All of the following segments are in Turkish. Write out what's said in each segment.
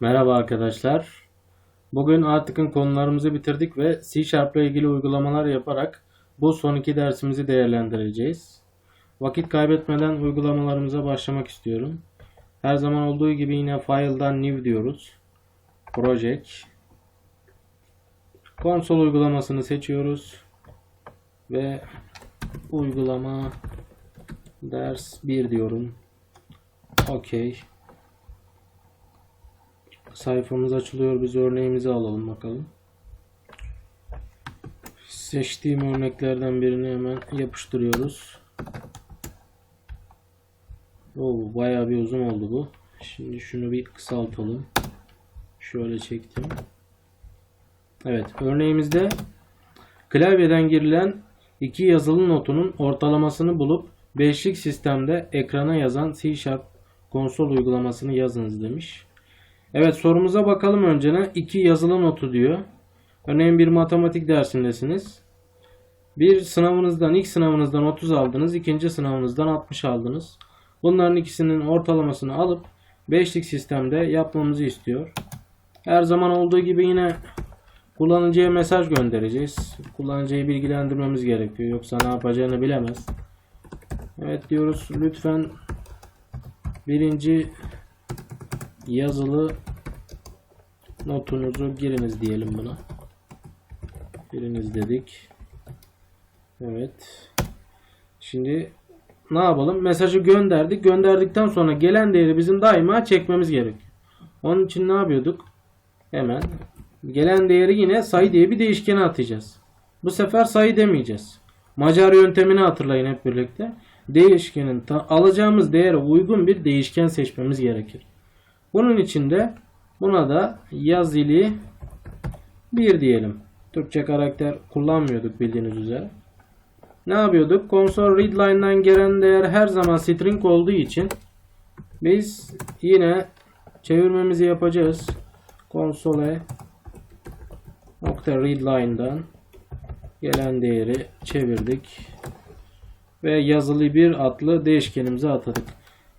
Merhaba arkadaşlar. Bugün Arctic'in konularımızı bitirdik ve C Sharp ile ilgili uygulamalar yaparak bu son iki dersimizi değerlendireceğiz. Vakit kaybetmeden uygulamalarımıza başlamak istiyorum. Her zaman olduğu gibi yine File'dan New diyoruz. Project. Konsol uygulamasını seçiyoruz. Ve uygulama ders 1 diyorum. OK. Sayfamız açılıyor. Biz örneğimizi alalım bakalım. Seçtiğim örneklerden birini hemen yapıştırıyoruz. Oo, bayağı bir uzun oldu bu. Şimdi şunu bir kısaltalım. Şöyle çektim. Evet, örneğimizde klavyeden girilen iki yazılı notunun ortalamasını bulup beşlik sistemde ekrana yazan C Sharp konsol uygulamasını yazınız demiş. Evet sorumuza bakalım öncene. İki yazılı notu diyor. Örneğin bir matematik dersindesiniz. Bir sınavınızdan ilk sınavınızdan 30 aldınız. ikinci sınavınızdan 60 aldınız. Bunların ikisinin ortalamasını alıp beşlik sistemde yapmamızı istiyor. Her zaman olduğu gibi yine kullanıcıya mesaj göndereceğiz. Kullanıcıyı bilgilendirmemiz gerekiyor. Yoksa ne yapacağını bilemez. Evet diyoruz. Lütfen birinci yazılı notunuzu giriniz diyelim buna. Giriniz dedik. Evet. Şimdi ne yapalım? Mesajı gönderdik. Gönderdikten sonra gelen değeri bizim daima çekmemiz gerekiyor. Onun için ne yapıyorduk? Hemen gelen değeri yine sayı diye bir değişkene atacağız. Bu sefer sayı demeyeceğiz. Macar yöntemini hatırlayın hep birlikte. Değişkenin alacağımız değere uygun bir değişken seçmemiz gerekir. Bunun için de buna da yaz ili 1 diyelim. Türkçe karakter kullanmıyorduk bildiğiniz üzere. Ne yapıyorduk? Console readline'dan gelen değer her zaman string olduğu için biz yine çevirmemizi yapacağız. Console nokta readline'dan gelen değeri çevirdik ve yazılı bir adlı değişkenimize atadık.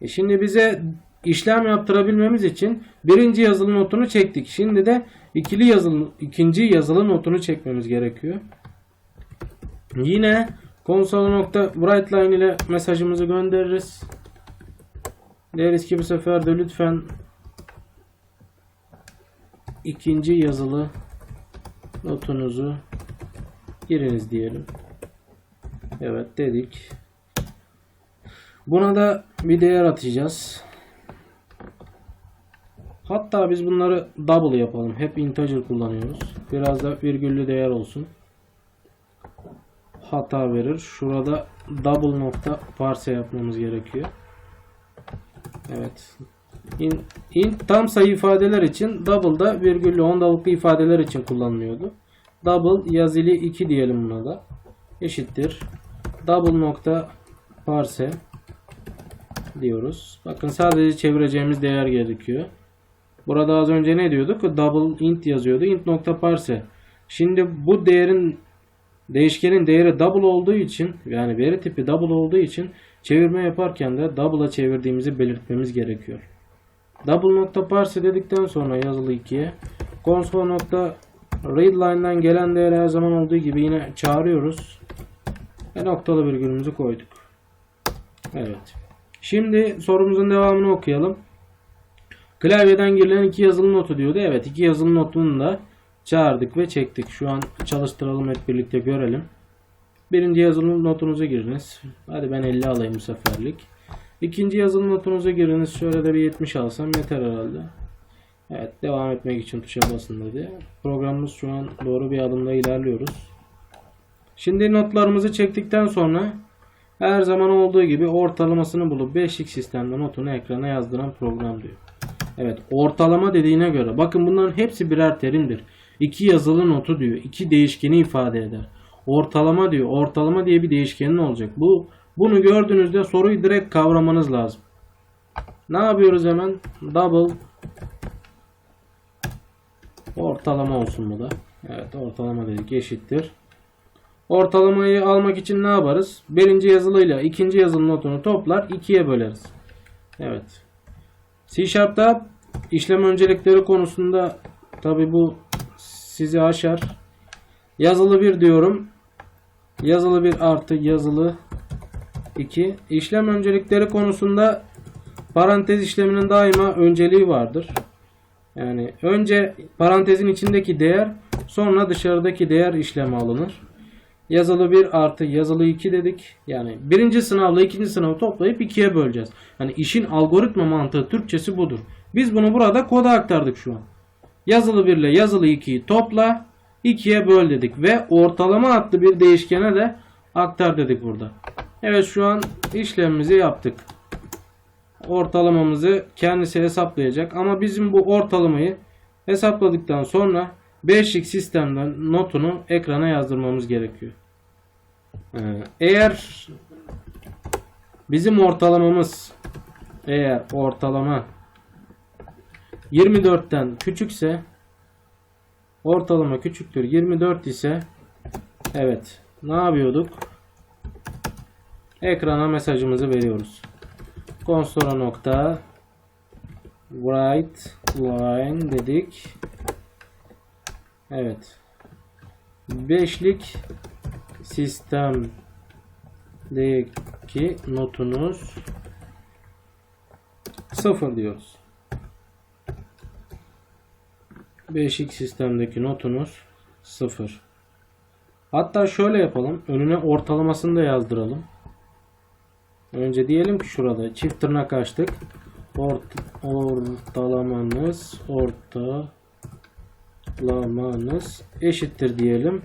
E şimdi bize işlem yaptırabilmemiz için birinci yazılı notunu çektik. Şimdi de ikili yazılı, ikinci yazılı notunu çekmemiz gerekiyor. Yine console.writeLine ile mesajımızı göndeririz. Deriz ki bu sefer de lütfen ikinci yazılı notunuzu giriniz diyelim. Evet dedik. Buna da bir değer atacağız. Hatta biz bunları double yapalım. Hep integer kullanıyoruz. Biraz da virgüllü değer olsun. Hata verir. Şurada double nokta parse yapmamız gerekiyor. Evet. In, int tam sayı ifadeler için double da virgüllü ondalıklı ifadeler için kullanılıyordu. Double yazılı 2 diyelim buna da. Eşittir. Double nokta parse diyoruz. Bakın sadece çevireceğimiz değer gerekiyor. Burada az önce ne diyorduk? Double int yazıyordu. int nokta parse. Şimdi bu değerin değişkenin değeri double olduğu için yani veri tipi double olduğu için çevirme yaparken de double'a çevirdiğimizi belirtmemiz gerekiyor. Double nokta parse dedikten sonra yazılı 2'ye console nokta readline'dan gelen değeri her zaman olduğu gibi yine çağırıyoruz. Ve noktalı virgülümüzü koyduk. Evet. Şimdi sorumuzun devamını okuyalım. Klavyeden girilen iki yazılı notu diyordu. Evet iki yazılı notunu da çağırdık ve çektik. Şu an çalıştıralım hep birlikte görelim. Birinci yazılı notunuza giriniz. Hadi ben 50 alayım bu seferlik. İkinci yazılı notunuza giriniz. Şöyle de bir 70 alsam yeter herhalde. Evet devam etmek için tuşa basın dedi. Programımız şu an doğru bir adımda ilerliyoruz. Şimdi notlarımızı çektikten sonra her zaman olduğu gibi ortalamasını bulup 5'lik sistemde notunu ekrana yazdıran program diyor. Evet ortalama dediğine göre bakın bunların hepsi birer terimdir. İki yazılı notu diyor. iki değişkeni ifade eder. Ortalama diyor. Ortalama diye bir değişkenin olacak. Bu bunu gördüğünüzde soruyu direkt kavramanız lazım. Ne yapıyoruz hemen? Double ortalama olsun bu da. Evet ortalama dedik eşittir. Ortalamayı almak için ne yaparız? Birinci yazılıyla ikinci yazılı notunu toplar ikiye böleriz. Evet. C Sharp'ta işlem öncelikleri konusunda tabi bu sizi aşar. Yazılı bir diyorum. Yazılı bir artı yazılı 2. İşlem öncelikleri konusunda parantez işleminin daima önceliği vardır. Yani önce parantezin içindeki değer sonra dışarıdaki değer işleme alınır. Yazılı 1 artı yazılı 2 dedik. Yani birinci sınavla ikinci sınavı toplayıp ikiye böleceğiz. Yani işin algoritma mantığı Türkçesi budur. Biz bunu burada koda aktardık şu an. Yazılı 1 ile yazılı 2'yi topla 2'ye böl dedik. Ve ortalama adlı bir değişkene de aktar dedik burada. Evet şu an işlemimizi yaptık. Ortalamamızı kendisi hesaplayacak. Ama bizim bu ortalamayı hesapladıktan sonra 5'lik sistemden notunu ekrana yazdırmamız gerekiyor. Ee, Eğer bizim ortalamamız eğer ortalama 24'ten küçükse ortalama küçüktür 24 ise evet ne yapıyorduk? Ekrana mesajımızı veriyoruz. Console nokta write line dedik. Evet. Beşlik sistemdeki notunuz sıfır diyoruz. Beşlik sistemdeki notunuz sıfır. Hatta şöyle yapalım. Önüne ortalamasını da yazdıralım. Önce diyelim ki şurada çift tırnak açtık. Ort ortalamanız ortalamanız eşittir diyelim.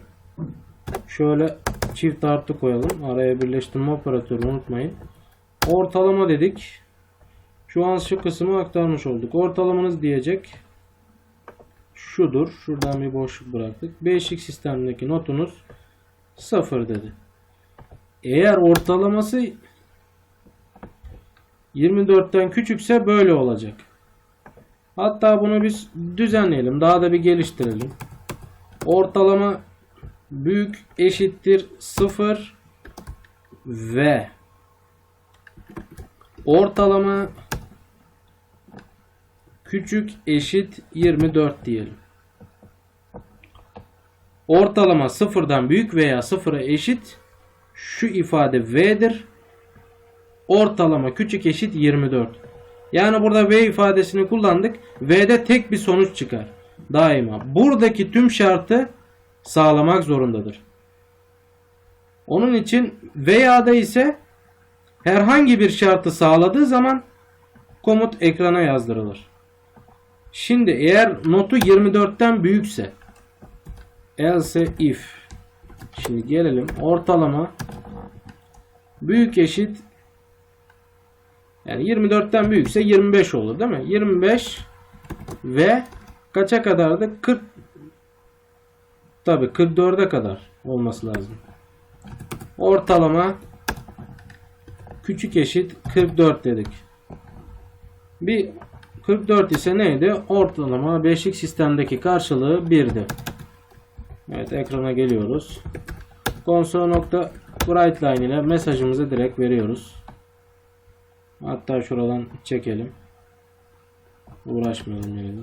Şöyle çift artı koyalım. Araya birleştirme operatörü unutmayın. Ortalama dedik. Şu an şu kısmı aktarmış olduk. Ortalamanız diyecek. Şudur. Şuradan bir boşluk bıraktık. Beşlik sistemdeki notunuz 0 dedi. Eğer ortalaması 24'ten küçükse böyle olacak. Hatta bunu biz düzenleyelim. Daha da bir geliştirelim. Ortalama büyük eşittir 0 ve ortalama küçük eşit 24 diyelim. Ortalama sıfırdan büyük veya sıfıra eşit şu ifade V'dir. Ortalama küçük eşit 24. Yani burada V ifadesini kullandık. V'de tek bir sonuç çıkar. Daima. Buradaki tüm şartı sağlamak zorundadır. Onun için veya'da ise herhangi bir şartı sağladığı zaman komut ekrana yazdırılır. Şimdi eğer notu 24'ten büyükse else if şimdi gelelim ortalama büyük eşit yani 24'ten büyükse 25 olur değil mi? 25 ve kaça kadardı? 40 Tabi 44'e kadar olması lazım. Ortalama küçük eşit 44 dedik. Bir 44 ise neydi? Ortalama beşlik sistemdeki karşılığı 1'di. Evet ekrana geliyoruz. Console.writeLine ile mesajımızı direkt veriyoruz. Hatta şuradan çekelim. Uğraşmayalım yine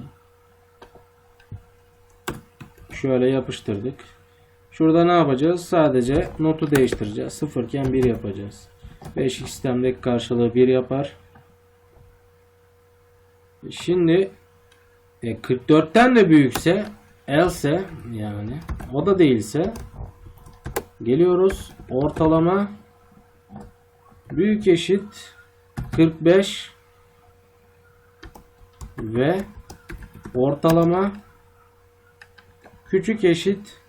Şöyle yapıştırdık. Şurada ne yapacağız? Sadece notu değiştireceğiz. Sıfırken 1 yapacağız. 5 sistemdeki karşılığı 1 yapar. Şimdi e, 44'ten de büyükse else yani o da değilse geliyoruz ortalama büyük eşit 45 ve ortalama küçük eşit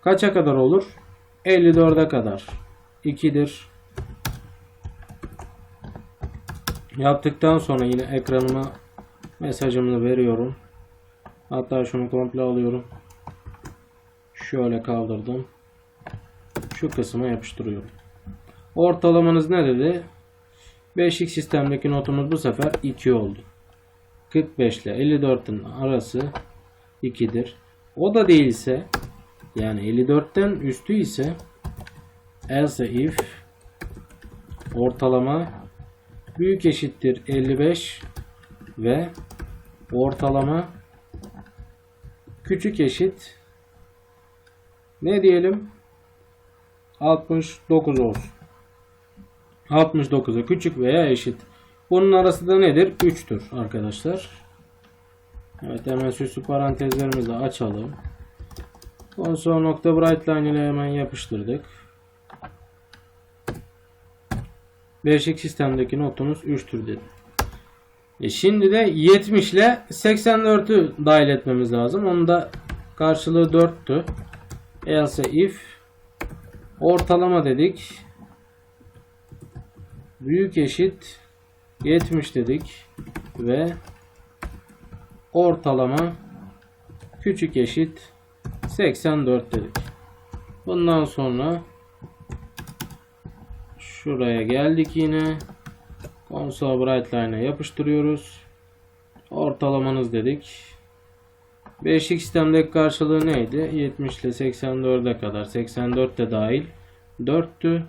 kaça kadar olur? 54'e kadar. 2'dir. Yaptıktan sonra yine ekranıma mesajımı veriyorum. Hatta şunu komple alıyorum. Şöyle kaldırdım. Şu kısma yapıştırıyorum. Ortalamanız ne dedi? 5x sistemdeki notumuz bu sefer 2 oldu. 45 ile 54'ün arası 2'dir. O da değilse yani 54'ten üstü ise else if ortalama büyük eşittir 55 ve ortalama küçük eşit ne diyelim 69 olsun. 69'a küçük veya eşit. Bunun arası da nedir? 3'tür arkadaşlar. Evet hemen süslü parantezlerimizi açalım. Konsol nokta bright line ile hemen yapıştırdık. Beşik sistemdeki notumuz 3'tür dedim. E şimdi de 70 ile 84'ü dahil etmemiz lazım. Onun da karşılığı 4'tü. Else if ortalama dedik. Büyük eşit 70 dedik ve ortalama küçük eşit 84 dedik. Bundan sonra şuraya geldik yine. Console bright line'a yapıştırıyoruz. Ortalamanız dedik. Beşlik sistemdeki karşılığı neydi? 70 ile 84'e kadar. 84 de dahil. 4'tü.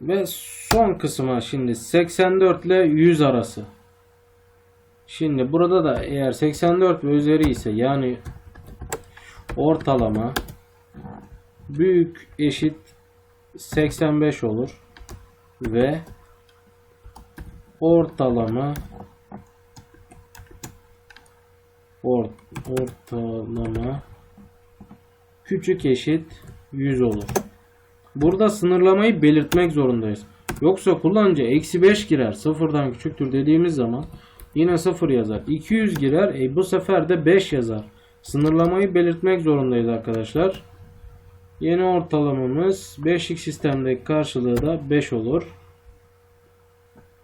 Ve son kısma şimdi 84 ile 100 arası. Şimdi burada da eğer 84 ve üzeri ise yani ortalama büyük eşit 85 olur ve ortalama or, ortalama küçük eşit 100 olur. Burada sınırlamayı belirtmek zorundayız. Yoksa kullanıcı eksi 5 girer sıfırdan küçüktür dediğimiz zaman yine 0 yazar. 200 girer e, bu sefer de 5 yazar. Sınırlamayı belirtmek zorundayız arkadaşlar. Yeni ortalamamız 5'lik sistemdeki karşılığı da 5 olur.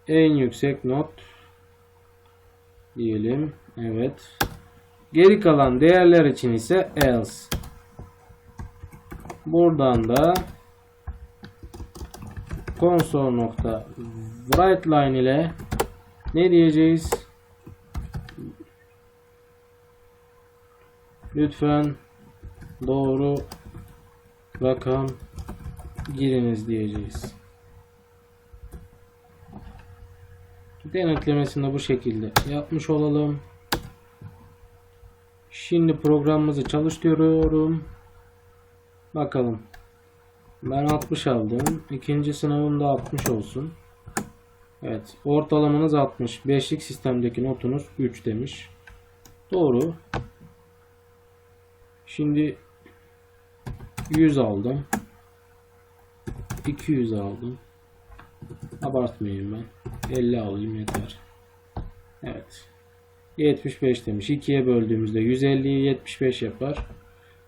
En yüksek not diyelim. Evet. Geri kalan değerler için ise else. Buradan da console nokta write ile ne diyeceğiz? Lütfen doğru rakam giriniz diyeceğiz. Denetlemesini de bu şekilde yapmış olalım. Şimdi programımızı çalıştırıyorum. Bakalım. Ben 60 aldım. İkinci sınavımda 60 olsun. Evet. Ortalamanız 60. Beşlik sistemdeki notunuz 3 demiş. Doğru. Şimdi 100 aldım. 200 aldım. Abartmayayım ben. 50 alayım yeter. Evet. 75 demiş. 2'ye böldüğümüzde 150'yi 75 yapar.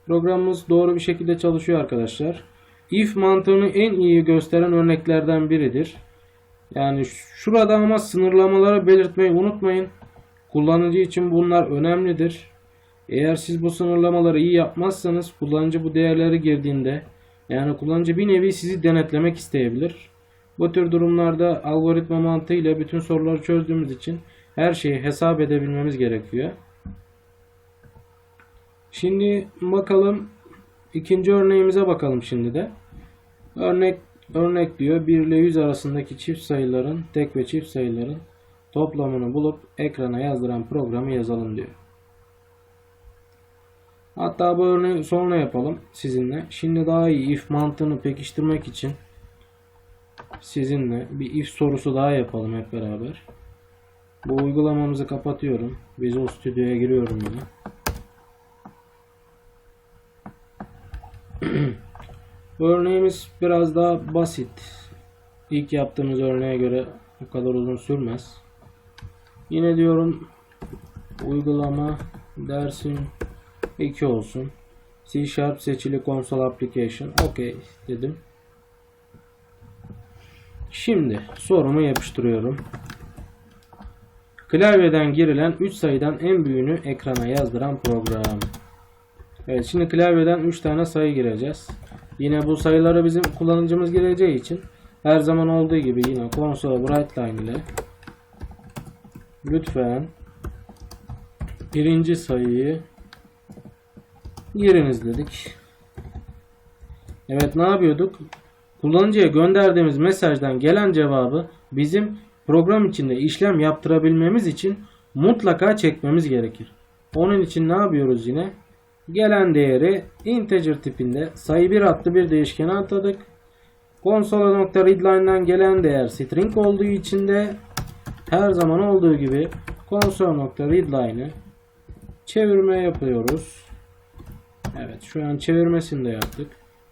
Programımız doğru bir şekilde çalışıyor arkadaşlar. If mantığını en iyi gösteren örneklerden biridir. Yani şurada ama sınırlamaları belirtmeyi unutmayın. Kullanıcı için bunlar önemlidir. Eğer siz bu sınırlamaları iyi yapmazsanız kullanıcı bu değerleri girdiğinde yani kullanıcı bir nevi sizi denetlemek isteyebilir. Bu tür durumlarda algoritma mantığıyla bütün soruları çözdüğümüz için her şeyi hesap edebilmemiz gerekiyor. Şimdi bakalım ikinci örneğimize bakalım şimdi de. Örnek örnek diyor 1 ile 100 arasındaki çift sayıların tek ve çift sayıların toplamını bulup ekrana yazdıran programı yazalım diyor. Hatta bu örneği sonra yapalım sizinle. Şimdi daha iyi if mantığını pekiştirmek için sizinle bir if sorusu daha yapalım hep beraber. Bu uygulamamızı kapatıyorum. Visual Studio'ya giriyorum yine. Bu örneğimiz biraz daha basit. İlk yaptığımız örneğe göre o kadar uzun sürmez. Yine diyorum uygulama dersin 2 olsun. C Sharp seçili console application. OK dedim. Şimdi sorumu yapıştırıyorum. Klavyeden girilen 3 sayıdan en büyüğünü ekrana yazdıran program. Evet şimdi klavyeden 3 tane sayı gireceğiz. Yine bu sayıları bizim kullanıcımız gireceği için her zaman olduğu gibi yine console bright line ile lütfen birinci sayıyı giriniz dedik. Evet ne yapıyorduk? Kullanıcıya gönderdiğimiz mesajdan gelen cevabı bizim program içinde işlem yaptırabilmemiz için mutlaka çekmemiz gerekir. Onun için ne yapıyoruz yine? Gelen değeri integer tipinde sayı 1 adlı bir değişkene atadık. Console.readline'dan gelen değer string olduğu için de her zaman olduğu gibi console.readline'ı çevirme yapıyoruz. Evet şu an çevirmesini de yaptık.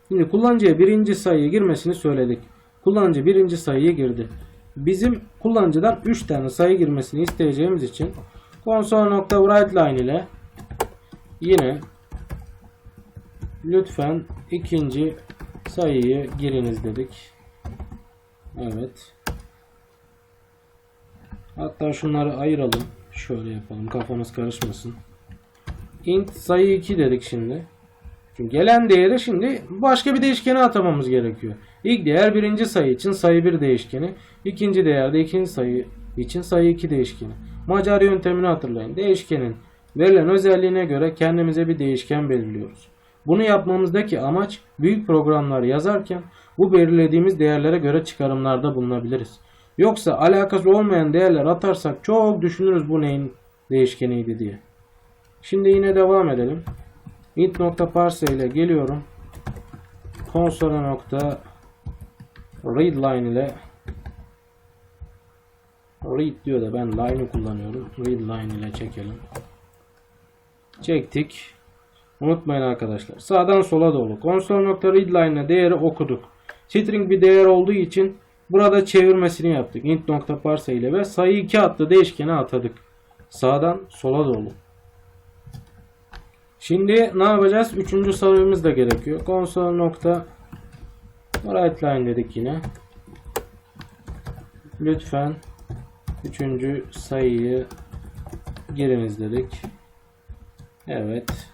Şimdi kullanıcıya birinci sayıyı girmesini söyledik. Kullanıcı birinci sayıyı girdi. Bizim kullanıcıdan 3 tane sayı girmesini isteyeceğimiz için console.writeLine ile yine lütfen ikinci sayıyı giriniz dedik. Evet. Hatta şunları ayıralım. Şöyle yapalım. Kafanız karışmasın. int sayı 2 dedik şimdi. Çünkü gelen değeri şimdi başka bir değişkene atamamız gerekiyor. İlk değer birinci sayı için sayı 1 değişkeni. ikinci değer de ikinci sayı için sayı 2 değişkeni. Macar yöntemini hatırlayın. Değişkenin verilen özelliğine göre kendimize bir değişken belirliyoruz. Bunu yapmamızdaki amaç büyük programlar yazarken bu belirlediğimiz değerlere göre çıkarımlarda bulunabiliriz. Yoksa alakası olmayan değerler atarsak çok düşünürüz bu neyin değişkeniydi diye. Şimdi yine devam edelim. int.parse ile geliyorum. Console nokta readline ile read diyor da ben line'ı kullanıyorum. Readline ile çekelim. Çektik. Unutmayın arkadaşlar. Sağdan sola doğru. Console.readline'e değeri okuduk. String bir değer olduğu için burada çevirmesini yaptık. int.parse ile ve sayı 2 adlı değişkene atadık. Sağdan sola doğru. Şimdi ne yapacağız? Üçüncü sayımız da gerekiyor. Console.writeLine dedik yine. Lütfen üçüncü sayıyı giriniz dedik. Evet.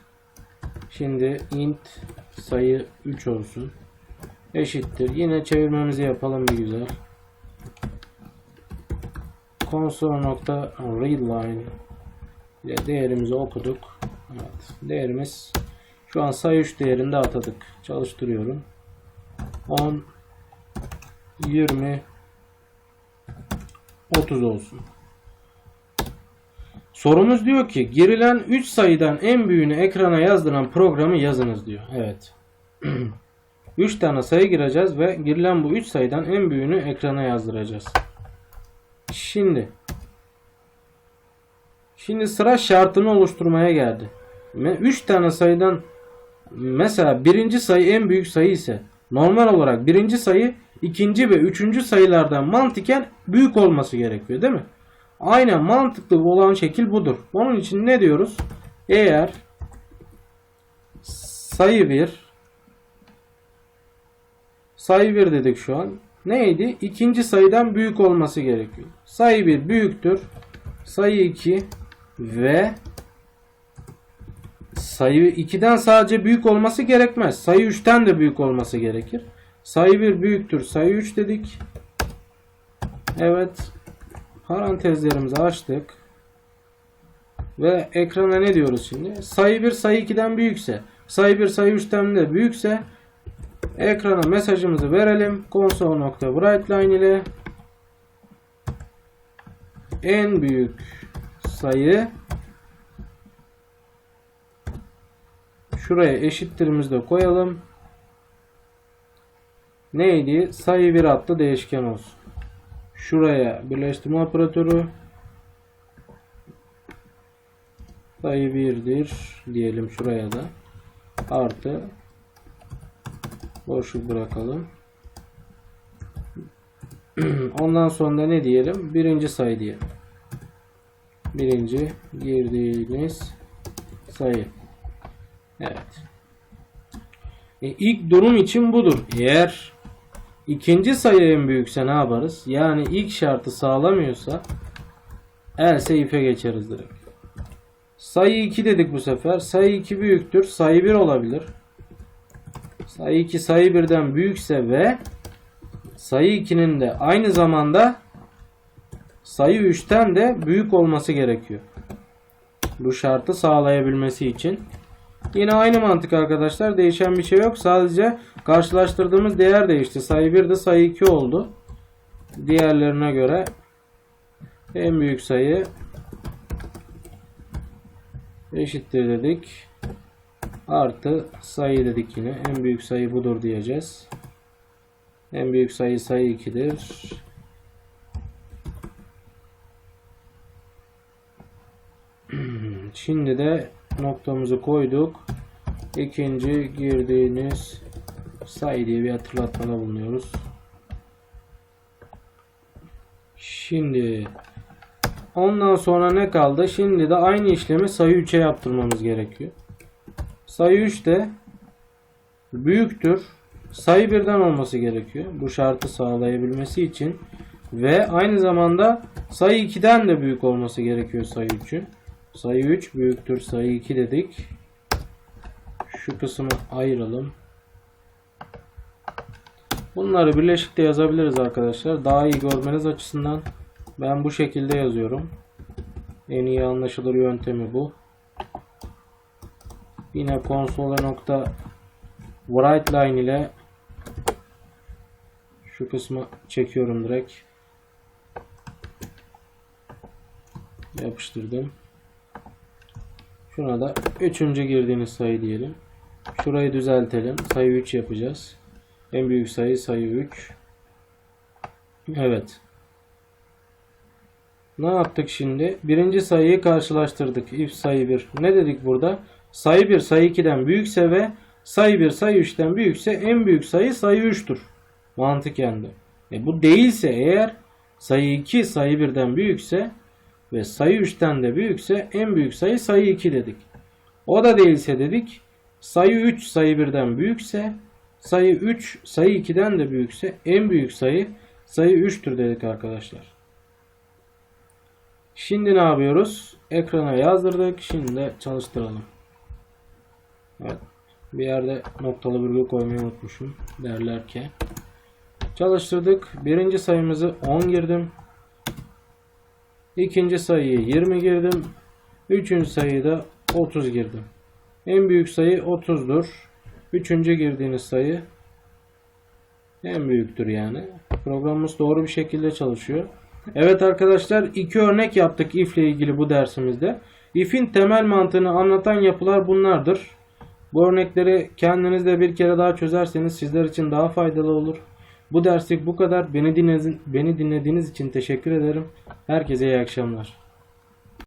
Şimdi int sayı 3 olsun. Eşittir. Yine çevirmemizi yapalım bir güzel. Console.readline ile değerimizi okuduk. Evet. Değerimiz şu an sayı 3 değerinde atadık. Çalıştırıyorum. 10 20 30 olsun. Sorumuz diyor ki girilen 3 sayıdan en büyüğünü ekrana yazdıran programı yazınız diyor. Evet. 3 tane sayı gireceğiz ve girilen bu 3 sayıdan en büyüğünü ekrana yazdıracağız. Şimdi Şimdi sıra şartını oluşturmaya geldi. 3 tane sayıdan mesela birinci sayı en büyük sayı ise normal olarak birinci sayı ikinci ve üçüncü sayılardan mantıken büyük olması gerekiyor değil mi? Aynen mantıklı olan şekil budur. Onun için ne diyoruz? Eğer sayı 1 sayı 1 dedik şu an. Neydi? İkinci sayıdan büyük olması gerekiyor. Sayı 1 büyüktür. Sayı 2 ve sayı 2'den sadece büyük olması gerekmez. Sayı 3'ten de büyük olması gerekir. Sayı 1 büyüktür. Sayı 3 dedik. Evet. Parantezlerimizi açtık. Ve ekrana ne diyoruz şimdi? Sayı 1 sayı 2'den büyükse, sayı 1 sayı 3'ten de büyükse ekrana mesajımızı verelim. Console.writeLine ile en büyük sayı şuraya eşittirimizi de koyalım. Neydi? Sayı 1 adlı değişken olsun. Şuraya birleştirme operatörü sayı 1'dir diyelim şuraya da artı boşluk bırakalım. Ondan sonra ne diyelim? Birinci sayı diyelim. Birinci girdiğiniz sayı. Evet. E, ilk durum için budur. Eğer ikinci sayı en büyükse ne yaparız? Yani ilk şartı sağlamıyorsa else if'e geçeriz direkt. Sayı 2 dedik bu sefer. Sayı 2 büyüktür. Sayı 1 olabilir. Sayı 2 sayı 1'den büyükse ve sayı 2'nin de aynı zamanda sayı 3'ten de büyük olması gerekiyor. Bu şartı sağlayabilmesi için. Yine aynı mantık arkadaşlar. Değişen bir şey yok. Sadece karşılaştırdığımız değer değişti. Sayı 1 de sayı 2 oldu. Diğerlerine göre En büyük sayı eşittir dedik. Artı sayı dedik yine. En büyük sayı budur diyeceğiz. En büyük sayı sayı 2'dir. Şimdi de noktamızı koyduk. İkinci girdiğiniz sayı diye bir hatırlatmada bulunuyoruz. Şimdi ondan sonra ne kaldı? Şimdi de aynı işlemi sayı 3'e yaptırmamız gerekiyor. Sayı 3 de büyüktür. Sayı birden olması gerekiyor. Bu şartı sağlayabilmesi için ve aynı zamanda sayı 2'den de büyük olması gerekiyor sayı 3'ün. Sayı 3 büyüktür sayı 2 dedik. Şu kısmı ayıralım. Bunları birleşikte yazabiliriz arkadaşlar. Daha iyi görmeniz açısından ben bu şekilde yazıyorum. En iyi anlaşılır yöntemi bu. Yine konsole nokta write line ile şu kısmı çekiyorum direkt. Yapıştırdım. Şuna da üçüncü girdiğiniz sayı diyelim. Şurayı düzeltelim. Sayı 3 yapacağız. En büyük sayı sayı 3. Evet. Ne yaptık şimdi? Birinci sayıyı karşılaştırdık. If sayı 1. Ne dedik burada? Sayı 1 sayı 2'den büyükse ve sayı 1 sayı 3'ten büyükse en büyük sayı sayı 3'tür. Mantıken de. E bu değilse eğer sayı 2 sayı 1'den büyükse ve sayı 3'ten de büyükse en büyük sayı sayı 2 dedik. O da değilse dedik sayı 3 sayı 1'den büyükse sayı 3 sayı 2'den de büyükse en büyük sayı sayı 3'tür dedik arkadaşlar. Şimdi ne yapıyoruz? Ekrana yazdırdık. Şimdi de çalıştıralım. Evet. Bir yerde noktalı virgül koymayı unutmuşum. Derler ki. Çalıştırdık. Birinci sayımızı 10 girdim. İkinci sayıyı 20 girdim. Üçüncü sayıyı da 30 girdim. En büyük sayı 30'dur. Üçüncü girdiğiniz sayı en büyüktür yani. Programımız doğru bir şekilde çalışıyor. Evet arkadaşlar iki örnek yaptık if ile ilgili bu dersimizde. If'in temel mantığını anlatan yapılar bunlardır. Bu örnekleri kendiniz de bir kere daha çözerseniz sizler için daha faydalı olur. Bu derslik bu kadar. Beni dinlediğiniz, beni dinlediğiniz için teşekkür ederim. Herkese iyi akşamlar.